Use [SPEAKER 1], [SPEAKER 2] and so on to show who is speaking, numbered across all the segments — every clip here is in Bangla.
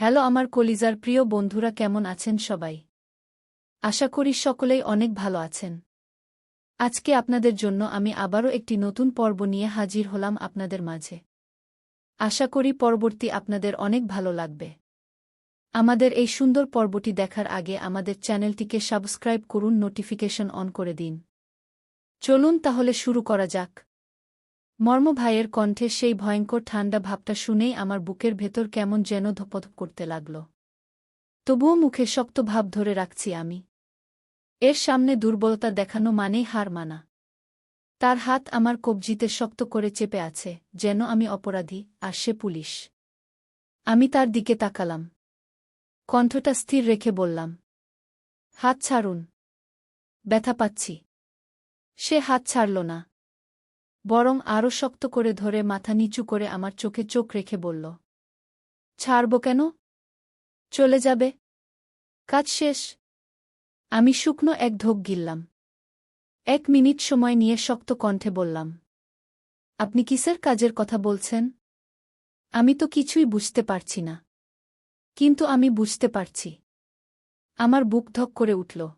[SPEAKER 1] হ্যালো আমার কলিজার প্রিয় বন্ধুরা কেমন আছেন সবাই? আশা করি সকলেই অনেক ভালো আছেন। আজকে আপনাদের জন্য আমি আবারও একটি নতুন পর্ব নিয়ে হাজির হলাম আপনাদের মাঝে। আশা করি পরবর্তী আপনাদের অনেক ভালো লাগবে। আমাদের এই সুন্দর পর্বটি দেখার আগে আমাদের চ্যানেলটিকে সাবস্ক্রাইব করুন, নোটিফিকেশন অন করে দিন। চলুন তাহলে শুরু করা যাক। মর্ম ভাইয়ের কণ্ঠে সেই ভয়ঙ্কর ঠান্ডা ভাবটা শুনেই আমার বুকের ভেতর কেমন যেন ধপধপ করতে লাগল। তবুও মুখে শক্ত ভাব ধরে রাখছি আমি। এর সামনে দুর্বলতা দেখানো মানেই হার মানা। তার হাত আমার কবজিতে শক্ত করে চেপে আছে, যেন আমি অপরাধী, আর সে পুলিশ। আমি তার দিকে তাকালাম। কণ্ঠটা স্থির রেখে বললাম, হাত ছাড়ুন। ব্যথা পাচ্ছি। সে হাত ছাড়ল না। বরং আরও শক্ত করে ধরে মাথা নিচু করে আমার চোখে চোখ রেখে বলল, ছাড়ব কেন? চলে যাবে। কাজ শেষ। আমি শুকনো এক ধোক গিললাম। এক মিনিট সময় নিয়ে শক্ত কণ্ঠে বললাম, আপনি কিসের কাজের কথা বলছেন? আমি তো কিছুই বুঝতে পারছি না। কিন্তু আমি বুঝতে পারছি। আমার বুক ধক করে উঠল।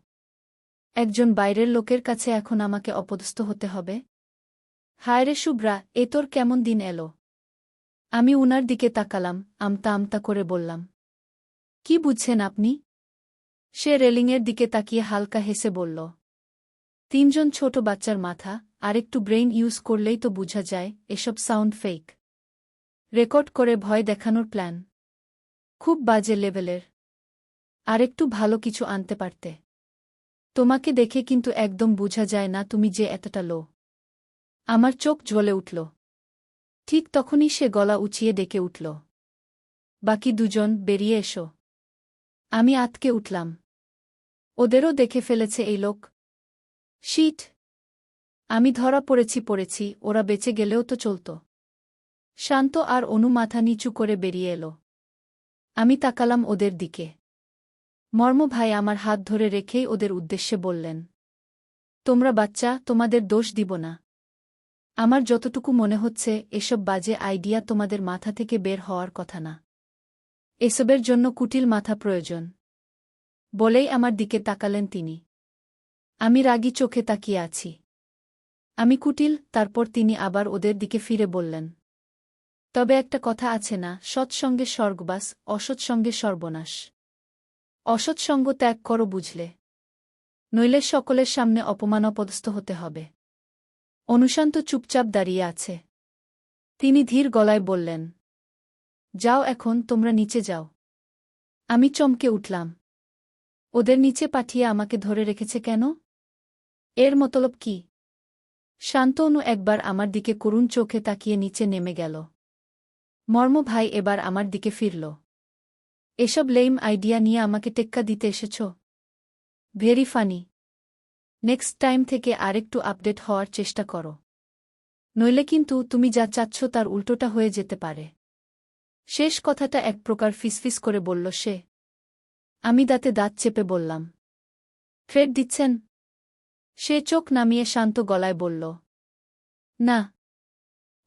[SPEAKER 1] একজন বাইরের লোকের কাছে এখন আমাকে অপদস্থ হতে হবে। হায় রে শুভ্রা, এ তোর কেমন দিন এলো? আমি উনার দিকে তাকালাম, আমতা আমতা করে বললাম, কি বুঝছেন আপনি? সে রেলিংয়ের দিকে তাকিয়ে হালকা হেসে বলল, তিনজন ছোট বাচ্চার মাথা, আরেকটু ব্রেইন ইউজ করলেই তো বুঝা যায়, এসব সাউন্ড ফেক। রেকর্ড করে ভয় দেখানোর প্ল্যান। খুব বাজে লেভেলের। আরেকটু ভালো কিছু আনতে পারতে। তোমাকে দেখে কিন্তু একদম বুঝা যায় না তুমি যে এতটা লো আমার চোখ জ্বলে উঠল। ঠিক তখনই সে গলা উঁচিয়ে ডেকে উঠল। বাকি দুজন, বেরিয়ে এসো। আমি আতকে উঠলাম। ওদেরও দেখে ফেলেছে এই লোক। শীত আমি ধরা পড়েছি পড়েছি, ওরা বেঁচে গেলেও তো চলত। শান্ত আর অনু মাথা নিচু করে বেরিয়ে এলো। আমি তাকালাম ওদের দিকে। মর্ম ভাই আমার হাত ধরে রেখেই ওদের উদ্দেশ্যে বললেন, তোমরা বাচ্চা, তোমাদের দোষ দিব না। আমার যতটুকু মনে হচ্ছে, এসব বাজে আইডিয়া তোমাদের মাথা থেকে বের হওয়ার কথা না। এসবের জন্য কুটিল মাথা প্রয়োজন। বলেই আমার দিকে তাকালেন তিনি। আমি রাগি চোখে তাকিয়ে আছি। আমি কুটিল, তারপর তিনি আবার ওদের দিকে ফিরে বললেন। তবে একটা কথা আছে না সৎসঙ্গে স্বর্গবাস অসৎসঙ্গে সর্বনাশ। অসৎসঙ্গ ত্যাগ করো বুঝলে। নইলে সকলের সামনে অপমান অপদস্থ হতে হবে। অনুশান্ত চুপচাপ দাঁড়িয়ে আছে। তিনি ধীর গলায় বললেন, যাও এখন, তোমরা নিচে যাও। আমি চমকে উঠলাম। ওদের নিচে পাঠিয়ে আমাকে ধরে রেখেছে কেন? এর মতলব কি? শান্তনু একবার আমার দিকে করুণ চোখে তাকিয়ে নিচে নেমে গেল। মর্ম ভাই এবার আমার দিকে ফিরল। এসব লেইম আইডিয়া নিয়ে আমাকে টেক্কা দিতে এসেছ? Very funny. নেক্সট টাইম থেকে আরেকটু আপডেট হওয়ার চেষ্টা করো। নইলে কিন্তু তুমি যা চাচ্ছ তার উল্টোটা হয়ে যেতে পারে। শেষ কথাটা এক প্রকার ফিসফিস করে বলল সে। আমি দাঁতে দাঁত চেপে বললাম। থ্রেড দিচ্ছেন। সে চোখ নামিয়ে শান্ত গলায় বলল। না।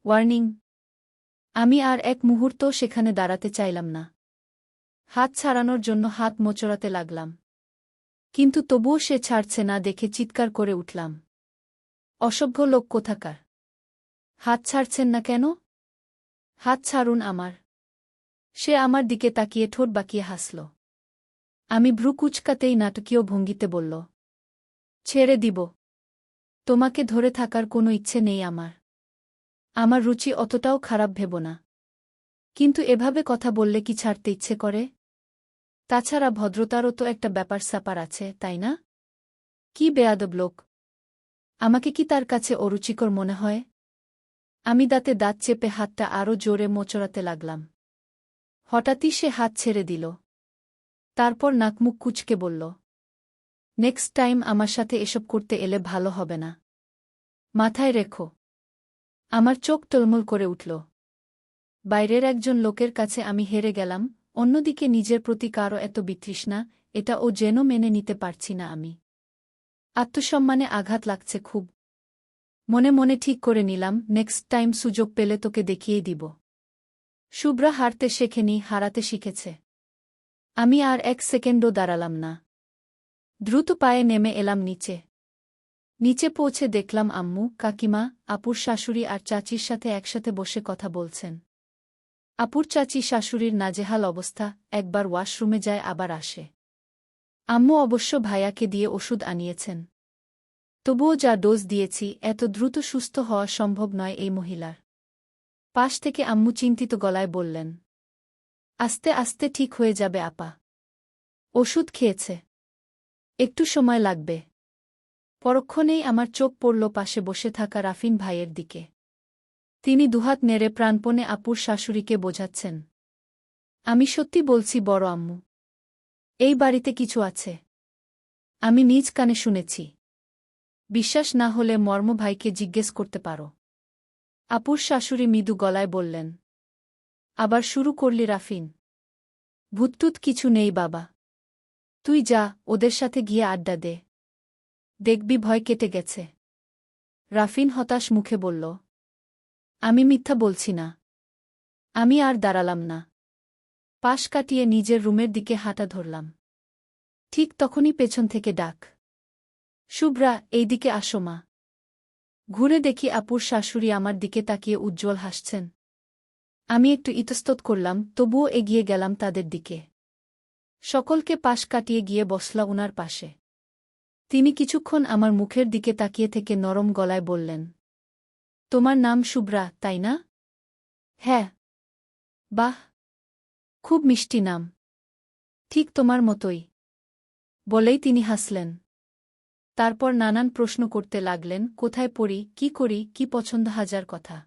[SPEAKER 1] ওয়ার্নিং আমি আর এক মুহূর্ত সেখানে দাঁড়াতে চাইলাম না। হাত ছাড়ানোর জন্য হাত মোচড়াতে লাগলাম। কিন্তু তবুও সে ছাড়ছে না দেখে চিৎকার করে উঠলাম। অসভ্য লোক কোথাকার? হাত ছাড়ছেন না কেন? হাত ছাড়ুন আমার। সে আমার দিকে তাকিয়ে ঠোঁট বাকিয়ে হাসল। আমি ভ্রু কুচকাতেই নাটকীয় ভঙ্গিতে বলল, ছেড়ে দিব। তোমাকে ধরে থাকার কোনো ইচ্ছে নেই আমার। আমার রুচি অতটাও খারাপ ভেব না। কিন্তু এভাবে কথা বললে কি ছাড়তে ইচ্ছে করে? তাছাড়া ভদ্রতারও তো একটা ব্যাপার স্যাপার আছে, তাই না? কি বেয়াদব লোক। আমাকে কি তার কাছে অরুচিকর মনে হয়? আমি দাঁতে দাঁত চেপে হাতটা আরও জোরে মোচড়াতে লাগলাম। হঠাৎই সে হাত ছেড়ে দিল। তারপর নাকমুখ কুচকে বলল নেক্সট টাইম আমার সাথে এসব করতে এলে ভালো হবে না। মাথায় রেখো। আমার চোখ টলমল করে উঠল। বাইরের একজন লোকের কাছে আমি হেরে গেলাম অন্যদিকে নিজের প্রতি কারও এত বিতৃষ্ণা, এটা ও যেন মেনে নিতে পারছি না আমি। আত্মসম্মানে আঘাত লাগছে খুব। মনে মনে ঠিক করে নিলাম, নেক্সট টাইম সুযোগ পেলে তোকে দেখিয়ে দিব। শুভ্রা হারতে শেখেনি, হারাতে শিখেছে। আমি আর এক সেকেন্ডও দাঁড়ালাম না। দ্রুত পায়ে নেমে এলাম নিচে। নিচে পৌঁছে দেখলাম আম্মু, কাকিমা, আপুর শাশুড়ি আর চাচির সাথে একসাথে বসে কথা বলছেন। আপুর চাচি শাশুড়ির নাজেহাল অবস্থা একবার ওয়াশরুমে যায় আবার আসে। আম্মু অবশ্য ভাইয়াকে দিয়ে ওষুধ আনিয়েছেন। তবুও যা ডোজ দিয়েছি, এত দ্রুত সুস্থ হওয়া সম্ভব নয় এই মহিলার। পাশ থেকে আম্মু চিন্তিত গলায় বললেন, আস্তে আস্তে ঠিক হয়ে যাবে, আপা। ওষুধ খেয়েছে। একটু সময় লাগবে। পরক্ষণেই আমার চোখ পড়ল পাশে বসে থাকা রাফিন ভাইয়ের দিকে। তিনি দুহাত নেড়ে প্রাণপণে আপুর শাশুড়িকে বোঝাচ্ছেন। আমি সত্যি বলছি, বড় আম্মু। এই বাড়িতে কিছু আছে। আমি নিজ কানে শুনেছি। বিশ্বাস না হলে মর্ম ভাইকে জিজ্ঞেস করতে পারো। আপুর শাশুড়ি মৃদু গলায় বললেন, আবার শুরু করলি রাফিন। ভূতটুত কিছু নেই বাবা। তুই যা, ওদের সাথে গিয়ে আড্ডা দে। দেখবি ভয় কেটে গেছে। রাফিন হতাশ মুখে বলল আমি মিথ্যা বলছি না। আমি আর দাঁড়ালাম না। পাশ কাটিয়ে নিজের রুমের দিকে হাঁটা ধরলাম। ঠিক তখনই পেছন থেকে ডাক। শুভ্রা, এইদিকে আসো মা। ঘুরে দেখি আপুর শাশুড়ি আমার দিকে তাকিয়ে উজ্জ্বল হাসছেন। আমি একটু ইতস্তত করলাম, তবুও এগিয়ে গেলাম তাদের দিকে। সকলকে পাশ কাটিয়ে গিয়ে বসলা উনার পাশে। তিনি কিছুক্ষণ আমার মুখের দিকে তাকিয়ে থেকে নরম গলায় বললেন তোমার নাম শুভ্রা, তাই না? হ্যাঁ। বাহ, খুব মিষ্টি নাম। ঠিক তোমার মতোই। বলেই তিনি হাসলেন। তারপর নানান প্রশ্ন করতে লাগলেন, কোথায় পড়ি, কি করি, কি পছন্দ হাজার কথা।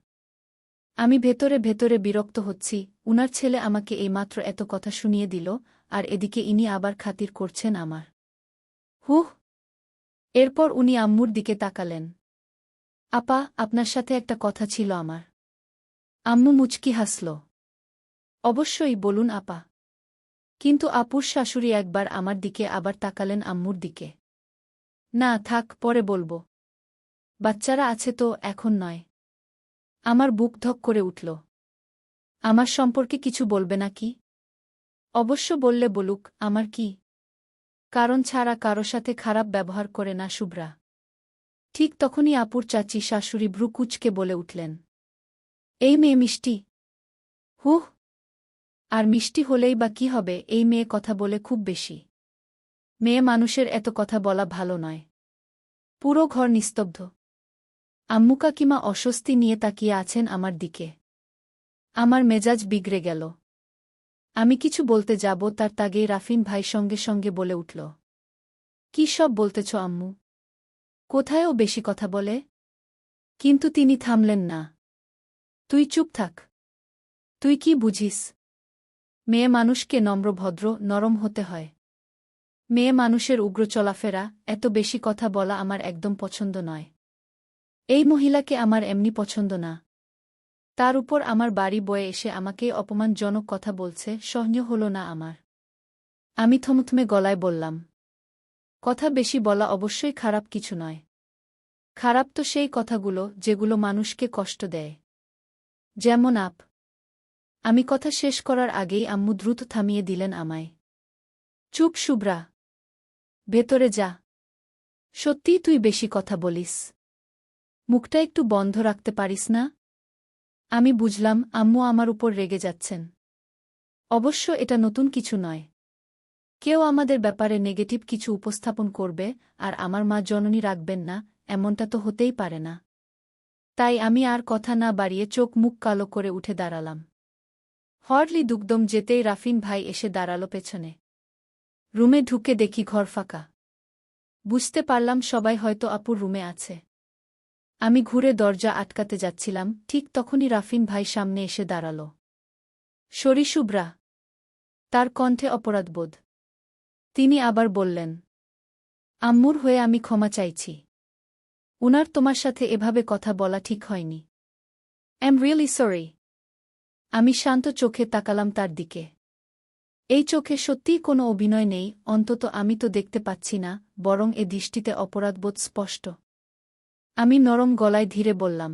[SPEAKER 1] আমি ভেতরে ভেতরে বিরক্ত হচ্ছি, উনার ছেলে আমাকে এইমাত্র এত কথা শুনিয়ে দিল, আর এদিকে ইনি আবার খাতির করছেন আমার। হুহ। এরপর উনি আম্মুর দিকে তাকালেন। আপা, আপনার সাথে একটা কথা ছিল আমার। আম্মু মুচকি হাসল। অবশ্যই, বলুন আপা। কিন্তু আপুর শাশুড়ি একবার আমার দিকে আবার তাকালেন আম্মুর দিকে। না, থাক, পরে বলব। বাচ্চারা আছে তো, এখন নয়। আমার বুক ধক করে উঠল। আমার সম্পর্কে কিছু বলবে না কি? অবশ্য বললে বলুক, আমার কি? কারণ ছাড়া কারও সাথে খারাপ ব্যবহার করে না শুভ্রা। ঠিক তখনই আপুর চাচি শাশুড়ি ব্রুকুচকে বলে উঠলেন, এই মেয়ে মিষ্টি। হুহ, আর মিষ্টি হলেই বা কি হবে, এই মেয়ে কথা বলে খুব বেশি। মেয়ে মানুষের এত কথা বলা ভালো নয়। পুরো ঘর নিস্তব্ধ। আম্মু কাকিমা অস্বস্তি নিয়ে তাকিয়ে আছেন আমার দিকে। আমার মেজাজ বিগড়ে গেল। আমি কিছু বলতে যাব, তার তাগেই রাফিন ভাই সঙ্গে সঙ্গে বলে উঠল, কি সব বলতেছ আম্মু? কোথায়ও বেশি কথা বলে। কিন্তু তিনি থামলেন না। তুই চুপ থাক। তুই কি বুঝিস? মেয়ে মানুষকে নম্রভদ্র নরম হতে হয়। মেয়ে মানুষের উগ্র চলাফেরা, এত বেশি কথা বলা আমার একদম পছন্দ নয়। এই মহিলাকে আমার এমনি পছন্দ না। তার উপর আমার বাড়ি বয়ে এসে আমাকে অপমানজনক কথা বলছে, সহ্য হল না আমার। আমি থমথমে গলায় বললাম, কথা বেশি বলা অবশ্যই খারাপ কিছু নয়। খারাপ তো সেই কথাগুলো যেগুলো মানুষকে কষ্ট দেয়। যেমন আপ, আমি কথা শেষ করার আগেই আম্মু দ্রুত থামিয়ে দিলেন আমায়। চুপ শুভ্রা, ভেতরে যা। সত্যিই তুই বেশি কথা বলিস। মুখটা একটু বন্ধ রাখতে পারিস না? আমি বুঝলাম আম্মু আমার উপর রেগে যাচ্ছেন। অবশ্য এটা নতুন কিছু নয়। কেউ আমাদের ব্যাপারে নেগেটিভ কিছু উপস্থাপন করবে আর আমার মা জননী রাখবেন না এমনটা তো হতেই পারে না। তাই আমি আর কথা না বাড়িয়ে চোখ মুখ কালো করে উঠে দাঁড়ালাম। হরলি দুগ্দম যেতেই রাফিন ভাই এসে দাঁড়াল পেছনে। রুমে ঢুকে দেখি ঘর ফাঁকা। বুঝতে পারলাম সবাই হয়তো আপুর রুমে আছে। আমি ঘুরে দরজা আটকাতে যাচ্ছিলাম, ঠিক তখনই রাফিন ভাই সামনে এসে দাঁড়াল। শরীশুব্রা তার কণ্ঠে অপরাধবোধ। তিনি আবার বললেন, আম্মুর হয়ে আমি ক্ষমা চাইছি। উনার তোমার সাথে এভাবে কথা বলা ঠিক হয়নি। এম রিয়েলি সরি আমি শান্ত চোখে তাকালাম তার দিকে। এই চোখে সত্যিই কোনো অভিনয় নেই, অন্তত আমি তো দেখতে পাচ্ছি না, বরং এ দৃষ্টিতে অপরাধবোধ স্পষ্ট। আমি নরম গলায় ধীরে বললাম,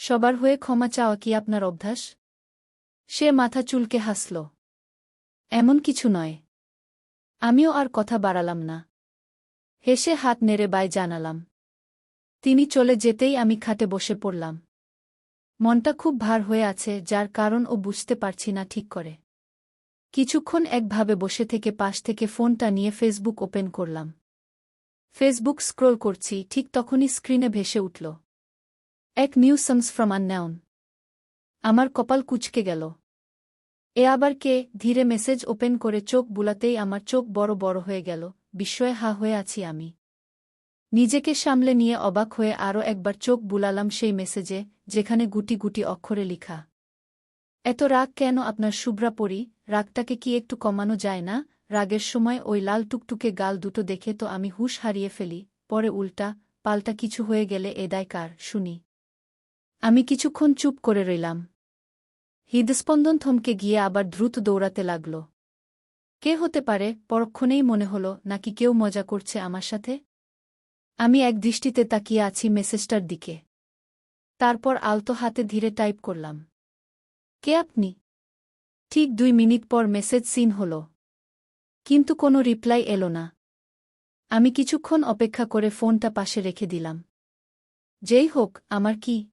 [SPEAKER 1] সবার হয়ে ক্ষমা চাওয়া কি আপনার অভ্যাস? সে মাথা চুলকে হাসল, এমন কিছু নয়। আমিও আর কথা বাড়ালাম না। হেসে হাত নেড়ে বাই জানালাম তিনি চলে যেতেই আমি খাটে বসে পড়লাম। মনটা খুব ভার হয়ে আছে, যার কারণ ও বুঝতে পারছি না ঠিক করে। কিছুক্ষণ একভাবে বসে থেকে পাশ থেকে ফোনটা নিয়ে ফেসবুক ওপেন করলাম। ফেসবুক স্ক্রোল করছি, ঠিক তখনই স্ক্রিনে ভেসে উঠল। এক নিউ সামস ফ্রম আননাউন। আমার কপাল কুচকে গেল। এ আবার কে? ধীরে মেসেজ ওপেন করে চোখ বুলাতেই আমার চোখ বড় বড় হয়ে গেল। বিস্ময়ে হা হয়ে আছি আমি। নিজেকে সামলে নিয়ে অবাক হয়ে আরও একবার চোখ বুলালাম সেই মেসেজে, যেখানে গুটি গুটি অক্ষরে লিখা। এত রাগ কেন আপনার শুভ্রা পরি? রাগটাকে কি একটু কমানো যায় না? রাগের সময় ওই লাল টুকটুকে গাল দুটো দেখে তো আমি হুশ হারিয়ে ফেলি। পরে উল্টা, পাল্টা কিছু হয়ে গেলে এ দায় কার? শুনি। আমি কিছুক্ষণ চুপ করে রইলাম। হৃদস্পন্দন থমকে গিয়ে আবার দ্রুত দৌড়াতে লাগল। কে হতে পারে? পরক্ষণেই মনে হল, নাকি কেউ মজা করছে আমার সাথে? আমি এক দৃষ্টিতে তাকিয়ে আছি মেসেজটার দিকে। তারপর আলতো হাতে ধীরে টাইপ করলাম। কে আপনি? ঠিক দুই মিনিট পর মেসেজ সিন হল। কিন্তু কোনো রিপ্লাই এলো না। আমি কিছুক্ষণ অপেক্ষা করে ফোনটা পাশে রেখে দিলাম। যেই হোক, আমার কি